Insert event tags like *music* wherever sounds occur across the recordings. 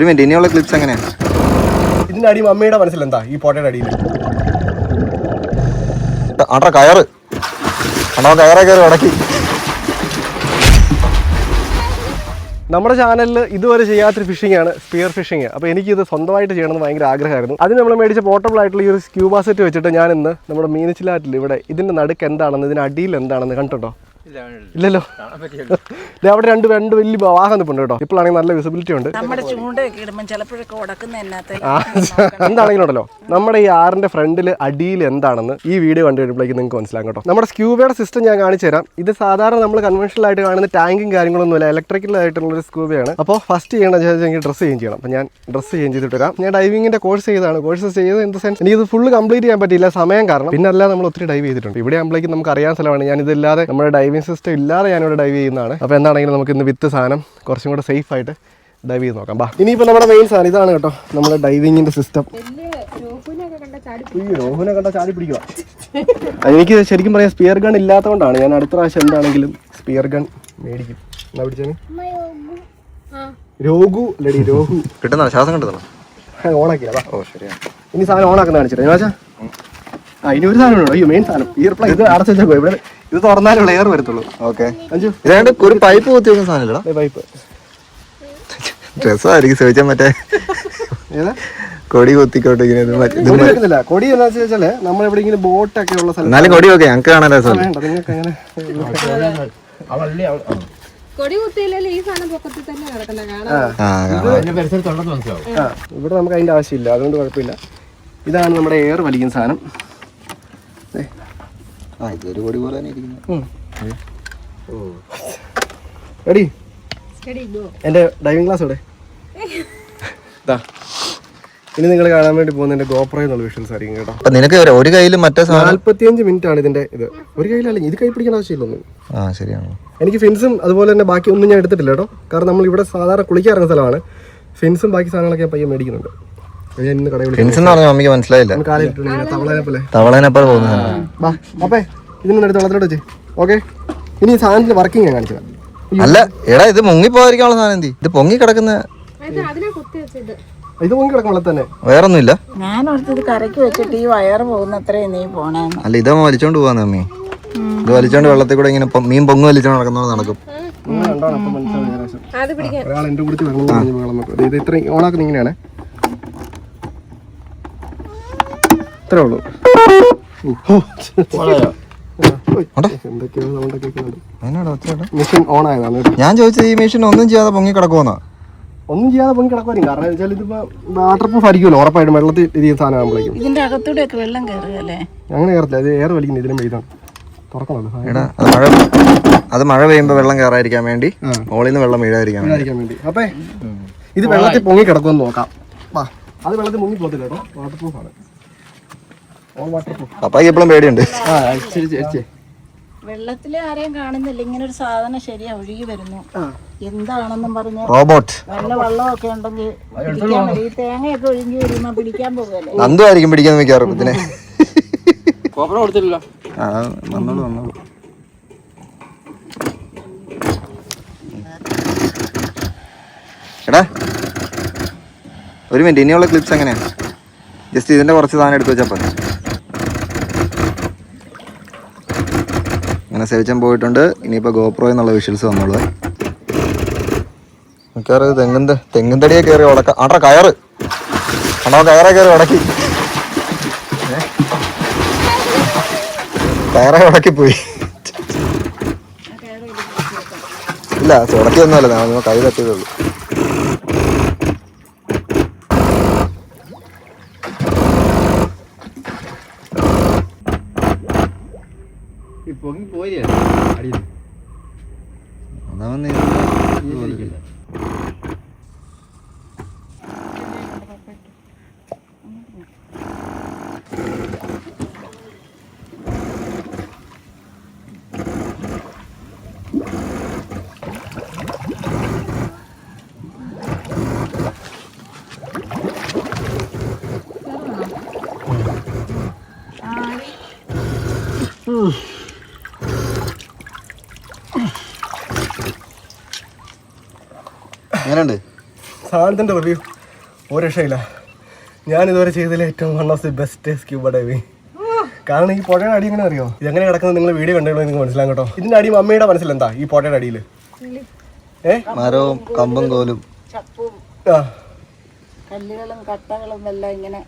ഒരു മിനിറ്റ് ഇനിയുള്ള ക്ലിപ്സ് എങ്ങനെയാണ് ഇതിന്റെ അടി മമ്മിയുടെ മനസ്സിൽ എന്താ? ഈ പോട്ടയുടെ അടിയിൽ. ആട്ടാ കയറ്. ആണോ കയറേ കയറി ഉടക്കി നമ്മുടെ ചാനലിൽ ഇതുവരെ ചെയ്യാത്തൊരു ഫിഷിംഗ് ആണ് സ്പിയർ ഫിഷിംഗ് അപ്പോൾ എനിക്കിത് സ്വന്തമായിട്ട് ചെയ്യണമെന്ന് ഭയങ്കര ആഗ്രഹമായിരുന്നു. അതിന് നമ്മൾ മേടിച്ച പോർട്ടബിൾ ആയിട്ടുള്ള ഈ ഒരു സ്ക്യൂബ സെറ്റ് വെച്ചിട്ട് ഞാൻ ഇന്ന് നമ്മുടെ മീനച്ചിലാറ്റിൽ ഇവിടെ ഇതിന്റെ നടുക്ക് എന്താണെന്ന് ഇതിന് അടിയിൽ എന്താണെന്ന് കണ്ടിട്ടുണ്ടോ? ഇല്ലല്ലോ. ദേ അവിടെ രണ്ട് രണ്ട് വലിയ വാഹനം നിൽപ്പുണ്ട് കേട്ടോ. ഇപ്പോഴാണെങ്കിൽ നല്ല വിസിബിലിറ്റി ഉണ്ട്. നമ്മുടെ ചൂണ്ടയൊക്കെ ഇടുമ്പോൾ ചിലപ്പോഴൊക്കെ ഉടക്കുന്ന എന്താണെങ്കിലും ഉണ്ടല്ലോ നമ്മുടെ ഈ ആറിന്റെ ഫ്രണ്ടിൽ അടിയിൽ എന്താണെന്ന് ഈ വീഡിയോ കണ്ടു കഴിയുമ്പോഴേക്കും നിങ്ങൾക്ക് മനസ്സിലാകും കേട്ടോ. നമ്മുടെ സ്ക്യൂബയുടെ സിസ്റ്റം ഞാൻ കാണിച്ചു തരാം. ഇത് സാധാരണ നമ്മൾ കൺവെൻഷണൽ ആയിട്ട് കാണുന്ന ടാങ്കും കാര്യങ്ങളൊന്നുമില്ല ഇലക്ട്രിക്കൽ ആയിട്ടുള്ള ഒരു സ്ക്യൂബയാണ് അപ്പോൾ ഫസ്റ്റ് ചെയ്യണം എനിക്ക് ഡ്രസ്സ് ചേഞ്ച് ചെയ്യണം. അപ്പോൾ ഞാൻ ഡ്രസ്സ് ചേഞ്ച് ചെയ്തിട്ട് വരാം ഞാൻ ഡൈവിങ്ങിന്റെ കോഴ്സ് ചെയ്താണ് കോഴ്സ് ചെയ്ത് ഇൻ ദ സെൻസ് എനിക്ക് ഇത് ഫുള്ള് കംപ്ലീറ്റ് ചെയ്യാൻ പറ്റിയില്ല. സമയം കാരണം. പിന്നെ അല്ല നമ്മൾ ഒത്തിരി ഡൈവ് ചെയ്തിട്ടുണ്ട്. ഇവിടെ ആകുമ്പോഴേക്കും നമുക്ക് അറിയാൻ സ്ഥലമാണ്. ഞാൻ ഇതില്ലാതെ നമ്മുടെ ഡൈവിംഗ് സിസ്റ്റം ഇല്ലാതെ ഞാനിവിടെ ഡൈവ് ചെയ്യുന്നതാണ്. അപ്പോൾ എന്താണെങ്കിലും നമുക്ക് ഇന്ന് വിത്ത് സാധനം കുറച്ചും കൂടെ സേഫ് ആയിട്ട് ഡൈവ് ചെയ്ത് നോക്കാം. ബാ. ഇനിയിപ്പോൾ നമ്മുടെ മെയിൻ സാധനം ഇതാണ് കേട്ടോ. നമ്മുടെ ഡൈവിങ്ങിന്റെ സിസ്റ്റം രോഹുനെ കണ്ട ചാടി പിടിക്കുക എനിക്ക് ശരിക്കും പറയാം സ്പിയർ ഗൺ ഇല്ലാത്തതുകൊണ്ടാണ് ഞാൻ അടുത്ത പ്രാവശ്യം എന്താണെങ്കിലും സ്പിയർ ഗൺ മേടിക്കും. എന്നാ പിടിച്ചാൽ രോഗു. അല്ലടി രോഹു. കിട്ടുന്ന? ശ്വാസം കിട്ടുന്ന? ഓണാക്കിയാ ഓ ശരിയാ. ഇനി സാധനം ഓണാക്കുന്ന കാണിച്ചിട്ട്. ഞാൻ ആ ഇനി ഒരു സാധനം ഉണ്ടോ? അയ്യോ മെയിൻ സാധനം. ഇയർ പ്ലഗ് ഇത് അടച്ചു ഇവിടെ. ഇത് തുറന്നാലും എയർ വരത്തുള്ളൂ. ഓക്കെ അഞ്ചു. ഇതാണ്ട് ഒരു പൈപ്പ് കുത്തി വെക്കുന്ന സാധനമില്ലടാ പൈപ്പ് രസമായിരിക്കും ചോദിച്ചാൽ മറ്റേ. ഏതാ? കൊടി കൊത്തിക്കോട്ടെ ഇങ്ങനെ കൊടി എന്ന് വെച്ചാൽ നമ്മൾ എവിടെയെങ്കിലും ബോട്ടൊക്കെ ഉള്ള സ്ഥലം എന്നാലും കൊടി ഓക്കെ ഞങ്ങൾക്ക് കാണാൻ വേണ്ട നിങ്ങൾക്ക് അങ്ങനെ ഇവിടെ നമുക്ക് അതിന്റെ ആവശ്യമില്ല. അതുകൊണ്ട് കുഴപ്പമില്ല. ഇതാണ് നമ്മുടെ എയർ വലിക്കുന്ന സാധനം. ദേ, ആ ഇതൊരു പോലെ തന്നെ ഇരിക്കുന്നു. ഉം. എടി എന്റെ ഡൈവിംഗ് ക്ലാസ് ഇവിടെ ഇനി നിങ്ങൾ കാണാൻ വേണ്ടി പോകുന്ന എന്റെ ഗോപ്രോ എന്നുള്ള വിഷ്വൽസ് ആയിരിക്കും കേട്ടോ. അപ്പൊ നിനക്ക് ഒരു- കയ്യിൽ മറ്റേ സാധനം നാല്പത്തിയഞ്ച് മിനിറ്റ് ആണ് ഇതിന്റെ ഇത്. ഒരു കയ്യിലല്ല ഇത് കൈ പിടിക്കേണ്ട ആവശ്യമില്ലൊന്നും ആ ശരിയാണ്. എനിക്ക് ഫിൻസും അതുപോലെ തന്നെ ബാക്കി ഒന്നും ഞാൻ എടുത്തിട്ടില്ല കേട്ടോ. കാരണം നമ്മൾ ഇവിടെ സാധാരണ കുളിക്കാറുള്ള സ്ഥലമാണ്. ഫിൻസും ബാക്കി സാധനങ്ങളൊക്കെ ഞാൻ പയ്യെ മേടിക്കുന്നുണ്ട്. ഫിൻസ് എന്ന് പറഞ്ഞ മമ്മിക്ക് മനസ്സിലായില്ല. കാലിട്ടുണ്ട് തവളനെ പോലെ. തവളേനപ്പോൾ പോകുന്നത് വാ അപ്പേ ഇതിനൊന്ന് എടുത്ത് വെള്ളത്തിലോട്ട് വെച്ച്. ഓക്കെ. ഇനി ഈ വർക്കിംഗ് ഞാൻ കാണിച്ചു അല്ല എടാ ഇത് മുങ്ങി പോകാതിരിക്കാനുള്ള സാധനം എന്തി? ഇത് പൊങ്ങി കിടക്കുന്ന ഇത് പൊങ്ങി കിടക്കും വെള്ളത്തിൽ തന്നെ. വേറൊന്നുമില്ല. ഞാൻ ഓർത്തത് കരയ്ക്ക് വെച്ചിട്ട് ഈ വയർ പോകുന്നത്രേ നീ പോണേന്ന് അല്ല ഇതമ്മ വലിച്ചോണ്ട് പോവാന്ന് അമ്മി. ഇത് വലിച്ചോണ്ട് വെള്ളത്തിൽ കൂടെ ഇങ്ങനെ മീൻ പൊങ്ങ് വലിച്ചോണ്ട് നടക്കുന്നോണ്ട് നടക്കും. നിങ്ങൾ കണ്ടാണ് അപ്പം മനസ്സിലാവും ഏകദേശം അത് പിടിക്കാൻ ഒരാൾ എന്റെ കൂടെ വരണം എന്ന് പറഞ്ഞ് വെള്ളം നോക്കും ഇത് ഇത്ര ഓണാക്കുന്ന ഇങ്ങനെയാണ് ഇത്രേ ഉള്ളൂ. മെഷീൻ ഓൺ ആയതാണ് ഞാൻ ചോദിച്ചത് ഈ മെഷീൻ ഒന്നും ചെയ്യാതെ പൊങ്ങി കിടക്കുമെന്നാ ഒന്നും ചെയ്യാതെ പൊങ്ങി കിടക്കുമായിരിക്കും കാരണം എന്ന് വെച്ചാൽ ഇതിപ്പോ വാട്ടർ പ്രൂഫ് ആയിരിക്കുമല്ലോ ഉറപ്പായിട്ടും വെള്ളത്തിൽ ഇരിക്കുന്ന സാധനം ആകുമ്പോഴേക്കും ഇതിന്റെ അകത്തൂടെ ഒക്കെ വെള്ളം കയറുകയല്ലേ അങ്ങനെ കയറത്തില്ല. അത് എയർ വലിക്കുന്ന ഇതിലും തുറക്കണല്ലോ എടാ അത് മഴ അത് മഴ പെയ്യുമ്പോൾ വെള്ളം കയറാതിരിക്കാൻ വേണ്ടി മോളിൽ നിന്ന് വെള്ളം വീഴാതിരിക്കാൻ വേണ്ടി. അപ്പൊ ഇത് വെള്ളത്തിൽ പൊങ്ങി കിടക്കുമെന്ന് നോക്കാം. വാ അത് വെള്ളത്തിൽ മുങ്ങി പോകത്തില്ല കേട്ടോ. വാട്ടർ പ്രൂഫ് ആണ്. പപ്പായ്ക്ക് എപ്പോഴും പേടിയുണ്ട്. വെള്ളത്തിൽ ആരെയും കാണുന്നില്ല. ഇങ്ങനെ ഒരു സാധനം ശരിയാ ഒഴുകി വരുന്നു. എന്താണെന്നും പറഞ്ഞ് റോബോട്ട് നല്ല വെള്ളമൊക്കെ ഉണ്ടെങ്കിൽ പിടിക്കാൻ ഈ തേങ്ങയൊക്കെ ഒഴുകി വരുമ്പോ പിടിക്കാൻ പോകുമല്ലേ നന്ദു ആയിരിക്കും പിടിക്കാൻ മിക്കാറും ഇതിനെ. എടാ ഒരു മിനിറ്റ്. ഇനിയുള്ള ക്ലിപ്സ് എങ്ങനെയാണ് ജസ്റ്റ് ഇതിന്റെ കുറച്ച് സാധനം എടുത്തു വെച്ചാൽ അങ്ങനെ സേവിച്ചാൻ പോയിട്ടുണ്ട്. ഇനിയിപ്പോൾ ഗോപ്രോ എന്നുള്ള വിഷ്വൽസ് വന്നുള്ളത് മിക്കവാറും തെങ്ങിന്റെ തെങ്ങിൻ തടിയെ കയറി ഉടക്ക ആട്ര കയറ്. ആണോ കയറെ കയറി ഉടക്കി? കയറെ ഉടക്കി പോയി. ഇല്ല ഉടക്കിയൊന്നുമല്ല ഞാൻ കൈ തട്ടിയതേ പൊങ്ങി പോയി അടിയിൽ അതാ വന്നേ എങ്ങനെയുണ്ട്? സാധനത്തിന്റെ റിവ്യൂ ഒരു രക്ഷയില്ല. ഞാൻ ഇതുവരെ ചെയ്തതിൽ ഏറ്റവും one of the best scuba diving കാരണം ഈ പുഴയുടെ അടി എങ്ങനെ അറിയോ? എങ്ങനെ കിടക്കുന്നത് നിങ്ങൾ വീഡിയോ കണ്ടോ നിങ്ങൾക്ക് മനസ്സിലാകും കേട്ടോ. ഇതിന്റെ അടി മമ്മിയുടെ മനസ്സിലെന്താ ഈ പുഴയുടെ അടിയിൽ? ഏ? മരവും കമ്പും കോലും. ആ. കല്ലുകളും കട്ടകളും എല്ലാം ഇങ്ങനെ.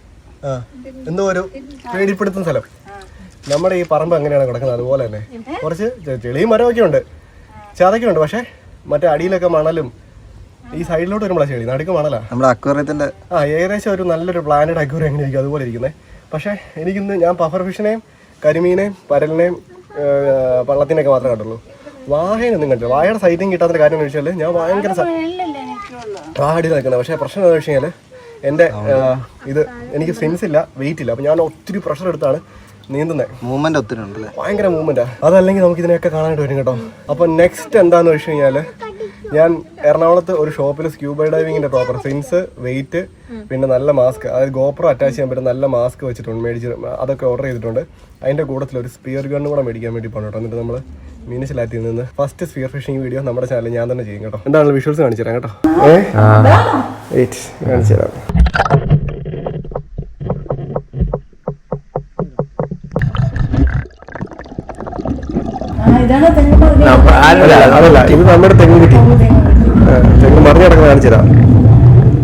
എന്തോ ഒരു പേടിപ്പെടുത്തുന്ന സ്ഥലം. നമ്മുടെ ഈ പറമ്പ് എങ്ങനെയാണ് കിടക്കുന്നത്? അതുപോലെ തന്നെ. കുറച്ച് ചെളിയും മരമൊക്കെ ഉണ്ട്. ചതക്കുണ്ട് ഉണ്ട് പക്ഷേ മറ്റേ അടിയിലൊക്കെ മണലും ഈ സൈഡിലോട്ട് വരുമ്പോഴാണ് ചെളി നടുക്ക് മണലാ. നമ്മുടെ അക്വേറിയത്തിന്റെ ആ ഏകദേശം ഒരു നല്ലൊരു പ്ലാനഡ് അക്വറി എങ്ങനെ ഇരിക്കും. അതുപോലെ ഇരിക്കുന്നത് പക്ഷേ എനിക്കിന്ന് ഞാൻ പഫർ ഫിഷിനെയും കരിമീനെയും പരലിനെയും പള്ളത്തിനെയൊക്കെ മാത്രമേ കണ്ടുള്ളൂ. വാഹയൊന്നും കണ്ടില്ല വാഴയുടെ സൈറ്റിങ് കിട്ടാത്ത കാര്യം എന്ന് വെച്ചാൽ ഞാൻ ഭയങ്കര ആടി നിൽക്കുന്നത് പക്ഷേ പ്രശ്നം എന്താണെന്ന് വെച്ച് കഴിഞ്ഞാൽ എന്റെ ഇത് എനിക്ക് സെൻസ് ഇല്ല വെയിറ്റ് ഇല്ല. അപ്പം ഞാൻ ഒത്തിരി പ്രഷർ എടുത്താണ് നീന്തുന്നത് മൂവ്മെന്റ് ഒത്തിരി ഉണ്ടല്ലേ? ഭയങ്കര മൂവ്മെന്റാണ് അതല്ലെങ്കിൽ നമുക്ക് ഇതിനെയൊക്കെ കാണാനായിട്ട് വരും കേട്ടോ. അപ്പം നെക്സ്റ്റ് എന്താന്ന് വെച്ച് കഴിഞ്ഞാൽ ഞാൻ എറണാകുളത്ത് ഒരു ഷോപ്പിൽ സ്ക്യൂബ ഡൈവിങ്ങിന്റെ പ്രോപ്പർ സിൻസ് വെയിറ്റ് പിന്നെ നല്ല മാസ്ക് അതായത് ഗോപ്രോ അറ്റാച്ച് ചെയ്യാൻ പറ്റുന്ന നല്ല മാസ്ക് വെച്ചിട്ടുണ്ട് മേടിച്ച് അതൊക്കെ ഓർഡർ ചെയ്തിട്ടുണ്ട്. അതിന്റെ കൂട്ടത്തിൽ ഒരു സ്പിയർ ഗൺ കൂടെ മേടിക്കാൻ വേണ്ടി പോകണം കേട്ടോ എന്നിട്ട് നമ്മൾ മീനച്ചിലാറ്റിൽ നിന്ന് ഫസ്റ്റ് സ്പിയർ ഫിഷിംഗ് വീഡിയോ നമ്മുടെ ചാനലിൽ ഞാൻ തന്നെ ചെയ്യും കേട്ടോ. എന്താണ് വിഷ്വൽസ് കാണിച്ചു തരാം കേട്ടോ. ഏ? കാണിച്ചു ഇതാണ് അതല്ല ഇത് നമ്മുടെ തെങ്ങ് കിട്ടി. തെങ്ങ് മറിഞ്ഞ് കിടക്കുന്ന കാണിച്ചതാ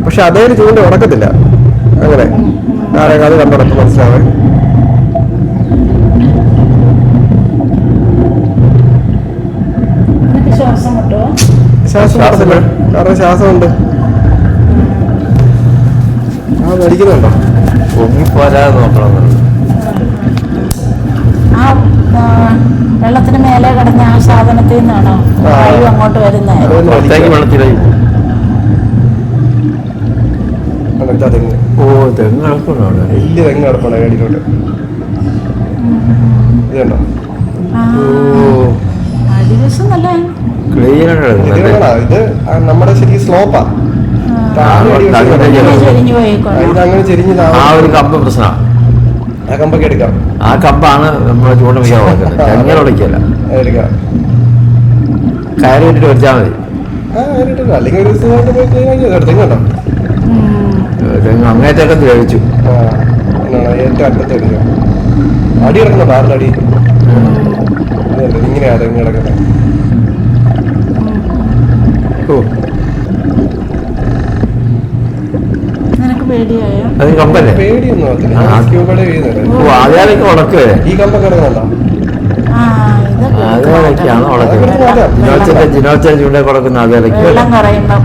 പക്ഷെ അതേ ചൂണ്ട ഉടക്കത്തില്ല അങ്ങനെ. ആരെങ്കിലും അത് കണ്ടുടക്കം മനസ്സിലാവേ ശ്വാസം കാരണം ശ്വാസമുണ്ട്. ആ മരിക്കുന്നുണ്ടോ പൊങ്ങിപ്പോരാതെ നോക്കണം ആ ആ, വെള്ളത്തിന് മേലെ കിടന്ന ആ സാധനത്തിൽ നിന്നാണോ വായു അങ്ങോട്ട് വരുന്നത് പുറത്തേക്ക് വെള്ളത്തിലായി. തെങ്ങ്? ഓ തെങ്ങ് കിടക്കണം അവിടെ വലിയ തെങ്ങ് കിടപ്പുണ്ട് അടിയിലോട്ട് ഇത് കണ്ടോ ഇത് നമ്മുടെ ശരിക്കും സ്ലോപ്പാ. അങ്ങനെ ചെരിഞ്ഞ് ആ ഒരു കമ്പ് പ്രശ്നമാണ് ആ കമ്പൊക്കെ എടുക്കാം. ആ കമ്പാണ് നമ്മളെ ചൂണ്ട വയ്ക്കാൻ കൊടുക്കുന്നത് തെങ്ങനെ *laughs* വിളിക്കല്ല അത് എടുക്കാം. കയറി ഇട്ടിട്ട് മതി. അല്ലെങ്കിൽ ഒരു പോയി കഴിഞ്ഞാൽ ആക്കി എടുത്തു കണ്ടോ തെങ്ങ് അങ്ങേറ്റൊക്കെ ദ്രവിച്ചു ആ എന്നാണ് ഏറ്റവും അറ്റത്ത് എടുക്കുക അടി കിടക്കുന്ന ഇതുണ്ട്, ഇങ്ങനെയാ തെങ്ങ് കിടക്കുന്നത്? ഓ നിനക്ക് പേടിയായോ അത് കമ്പല്ലേ? ഓ ആദ്യമൊക്കെ ഉടക്കുവേ ഈ. ജിനോച്ചന്റെ ജിനോച്ച ചൂണ്ട കൊടുക്കുന്ന കുറയുമ്പോ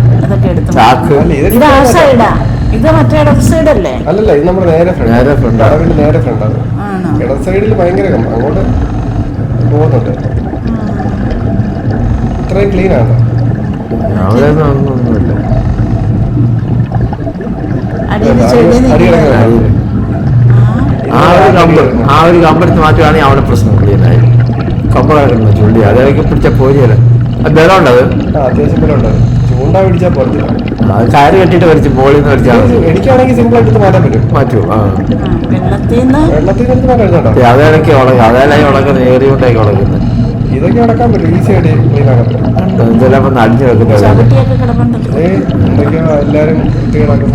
ചാക്ക്. ഇത് ആ സൈഡാ. ഇത് മറ്റേ സൈഡ് അല്ലേ അല്ലല്ല ഇത് നമ്മുടെ നേരെ ഫ്രണ്ട്. നേരെ ഫ്രണ്ട്. നേരെ ഫ്രണ്ടാണ് ഇടത് സൈഡിൽ ഭയങ്കര കമ്പ്. അങ്ങോട്ട് പോകുന്നുണ്ട്. ഇത്രയും ക്ലീൻ ആണ്. അവിടെ ഒന്നും ഒന്നുമില്ല അടിയിൽ ചെടി അടി നിൽക്കുന്നു കിടക്കുന്ന അടിയിൽ. ആ ഒരു കമ്പ് ആ ഒരു കമ്പെടുത്ത് മാറ്റുകയാണെങ്കിൽ അവിടെ പ്രശ്നം ക്ലീനായി കമ്പ് കിടക്കുന്ന ചുള്ളി അതൊക്കെ പിടിച്ച പോരിയല്ല. അത് ആ അത്യാവശ്യം പോലെ ഉണ്ട് ചൂണ്ട പിടിച്ചാൽ പോരത്തില്ല കയറ് കെട്ടിട്ട് വരച്ച് മുകളിൽ നിന്ന് വരച്ചാൽ എനിക്കാണെങ്കിൽ സിമ്പിൾ ആയിട്ട് മാറ്റാൻ പറ്റും. മാറ്റൂ ആ. വെള്ളത്തിൽ നിന്ന്? വെള്ളത്തിൽ നിന്ന് മാറ്റാൻ എഴുതണ്ടോ അതേലൊക്കെ ഉടക്കും ഇതൊക്കെ അടക്കാൻ പറ്റും. ഈസി ആയിട്ട് ക്ലീൻ ആക്കാൻ പറ്റും കിടപ്പുണ്ടല്ലോ ഏ എന്തൊക്കെയോ കിടക്കും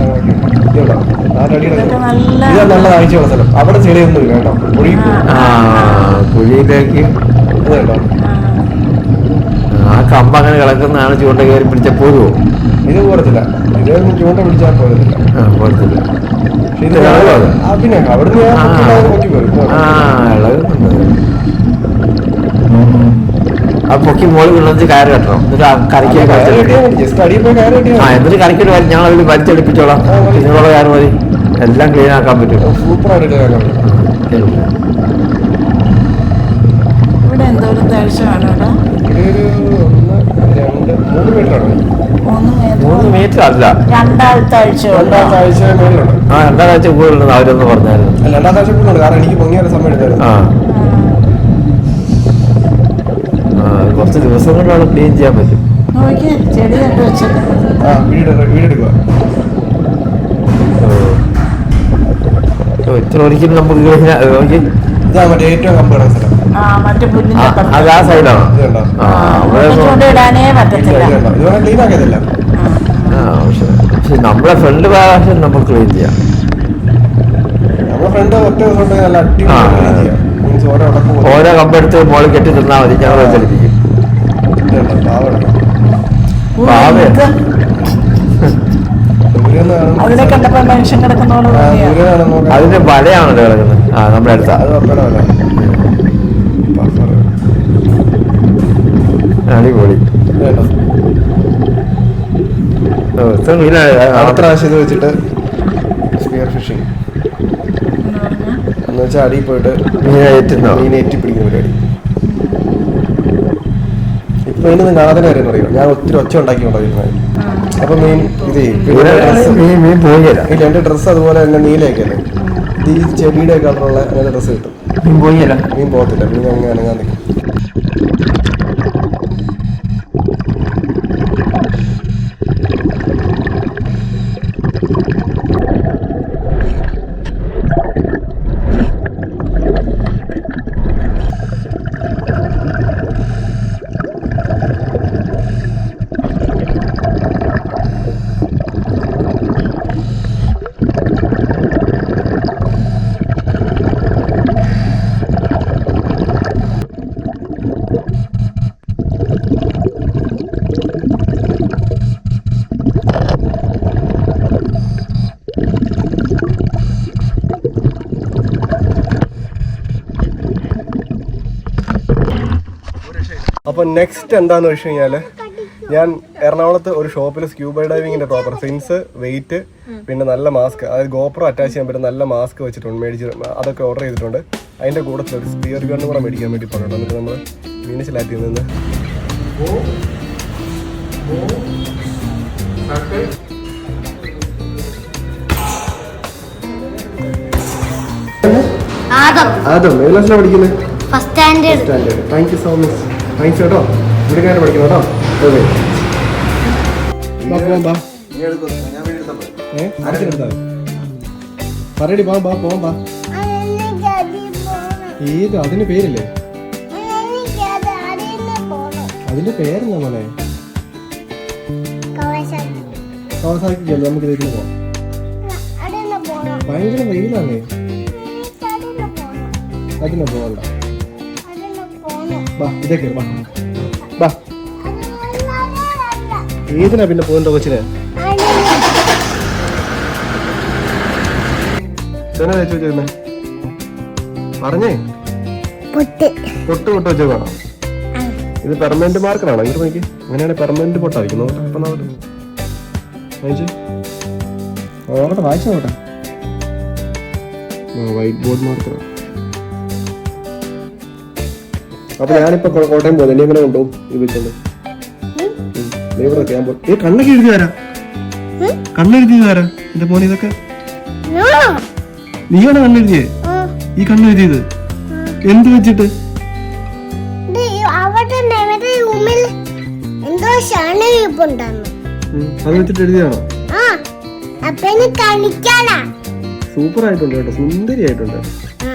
നല്ല ഇത് നല്ല കാഴ്ചയുള്ള സ്ഥലം. അവിടെ ചെടിയൊന്നും ഇല്ല കേട്ടോ. കുഴി ആ. കുഴിയിലേക്ക് അതെട്ടോ ആ, കമ്പ് അങ്ങനെ കിടക്കുന്നതാണ് ചൂണ്ട കയറി പിടിച്ച പോരുവോ ഇത് പോരത്തില്ല. ഇതൊന്നും ചൂണ്ട പിടിച്ചാൽ പോരത്തില്ല. പോരത്തില്ല. ഇത് ഇത് പിന്നെ അവിടുന്ന് ഞാൻ ആ. പൊക്കിയിട്ടാണ് പോരും ആ ഇളകുന്നുണ്ട് ആ പൊക്കി മോളിൽ വിളിച്ച് കയറി കെട്ടണം. എന്നിട്ട് കയറി ആ എന്നിട്ട് കരയ്ക്കിട്ട് വരും ഞങ്ങൾ അതിൽ വലിച്ചെടുപ്പിച്ചോളാം. ഇതിനുള്ള കയറ് മതി. എല്ലാം ക്ലീൻ ആക്കാൻ പറ്റും. മൂന്ന് മീറ്റർ അല്ല. രണ്ടാഴ്ച ആ രണ്ടാഴ്ച കൂടുതലുണ്ട് അവരൊന്ന് പറഞ്ഞായിരുന്നു. ആഴ്ച കൂടുതലുണ്ട്. കാരണം എനിക്ക് പൊങ്ങിയ സമയം എടുത്തായിരുന്നു. കുറച്ച് ദിവസം കൊണ്ടാണ് ക്ലീൻ ചെയ്യാൻ പറ്റും. ഇത്ര ഒരിക്കലും നമുക്ക് അത് ആ സൈഡാണോ പക്ഷെ ഫ്രണ്ട് ഭാഗം നമുക്ക് ക്ലീൻ ചെയ്യാം. നമ്മുടെ ഫ്രണ്ട് ഒറ്റ ദിവസം കൊണ്ട് നല്ല അടിപൊളി ഓരോ കമ്പെടുത്ത് മോളിൽ കെട്ടി തിന്നാൽ മതി. ഞങ്ങൾ ചലിപ്പിക്കും അതിന്റെ വലയാണല്ലോ കിടക്കുന്നത്. ആ നമ്മുടെ അടുത്ത. അടിപൊളി? ഓ, മീനാണ്. ആ, അടുത്ത വെച്ചിട്ട് സ്പിയർ ഫിഷിംഗ് അടിയിൽ പോയിട്ട് മീനെ ഏറ്റുന്നോ പിടിക്കുന്ന പരിപാടി. ഇപ്പൊ മീനൊന്നും കാണാതെ കാര്യം അറിയോ? ഞാൻ ഒത്തിരി ഒച്ച ഉണ്ടാക്കി കൊണ്ടിരുന്നത് അപ്പൊ മീൻ ഇത്. പിന്നെ മീൻ ഡ്രസ്സ്. മീൻ മീൻ ഇല്ല എന്റെ ഡ്രസ്സ് അതുപോലെ തന്നെ നീലയൊക്കെ അല്ലേ ഇത് ഈ ചെടിയുടെ കളറുള്ള അങ്ങനെ ഡ്രസ്സ് കിട്ടും. മീൻ പോയില്ല. മീൻ പോകത്തില്ല. മീൻ അങ്ങനെ അനങ്ങാൻ നിൽക്കും അപ്പൊ നെക്സ്റ്റ് എന്താന്ന് വെച്ച് കഴിഞ്ഞാൽ ഞാൻ എറണാകുളത്ത് ഒരു ഷോപ്പിൽ സ്ക്യൂബ ഡൈവിങ്ങിന്റെ പ്രോപ്പർ സിൻസ് വെയിറ്റ് പിന്നെ നല്ല മാസ്ക് അതായത് ഗോപ്രോ അറ്റാച്ച് ചെയ്യാൻ പറ്റുന്ന നല്ല മാസ്ക് വെച്ചിട്ടുണ്ട് മേടിച്ച് അതൊക്കെ ഓർഡർ ചെയ്തിട്ടുണ്ട്. അതിന്റെ കൂടെ ഒരു സ്പിയർ ഗണ്ണ് കൂടെ മേടിക്കാൻ വേണ്ടി പറഞ്ഞു എന്നിട്ട് നമ്മൾ മീനച്ചിലാറ്റിൽ നിന്ന് ആദം. ആദം ഏത് ക്ലാസ്സിലാണ് പഠിക്കുന്നത് first standard standard thank you so much thanks കേട്ടോ. ഇവിടെ കാര്യം പഠിക്കണം കേട്ടോ. ഓക്കെ. ബാ പറയടി പോവാം ബാ പോവാം ബാ ഏത്? അതിന് പേരില്ലേ? അതിന്റെ പേരെന്താ മോനെ? കവസാക്കിക്കല്ലോ നമുക്ക് ഇതിന് പോവാം. ഭയങ്കര വെയിലാണേ. അതിനെ പോകണ്ട ബാ ഇതേ ബാ. ബാ. ഏതിനാ പിന്നെ പോകണ്ട കൊച്ചിന്? തേച്ച് പറഞ്ഞേ. പൊട്ട്. പൊട്ട് വെച്ചേക്കാണോ ഇത് പെർമനന്റ് മാർക്കറാണോ ഇങ്ങോട്ട് നോക്കി അങ്ങനെയാണ് പെർമനന്റ് പൊട്ടായിരിക്കും നോക്കട്ടെ ഇപ്പൊ നോക്കട്ടെ. വായിച്ചു. നോക്കട്ടെ വായിച്ചു നോക്കട്ടെ. വൈറ്റ് ബോർഡ് മാർക്കറാണ് അപ്പൊ ഞാനിപ്പോ കോട്ടയം പോകുന്നത് എന്നെ എങ്ങനെ കൊണ്ടുപോകും? ഇത് വെച്ചോണ്ട് ഉം. നീ ഇവിടെ നിൽക്ക്, ഞാൻ പോ- ഏ കണ്ണൊക്കെ എഴുതി തരാം. കണ്ണെഴുതി തരാം. എന്റെ മോനെ ഇതൊക്കെ. നീയാണ് കണ്ണെഴുതിയേ? ഈ കണ്ണെഴുതിയത്? എന്ത് വെച്ചിട്ട്? അവിടെ നമ്മുടെ റൂമിൽ എന്തോ ഉം, അത് വെച്ചിട്ട് എഴുതിയാണോ ആ. സൂപ്പർ ആയിട്ടുണ്ട് കേട്ടോ. സുന്ദരി ആയിട്ടുണ്ട് ആ.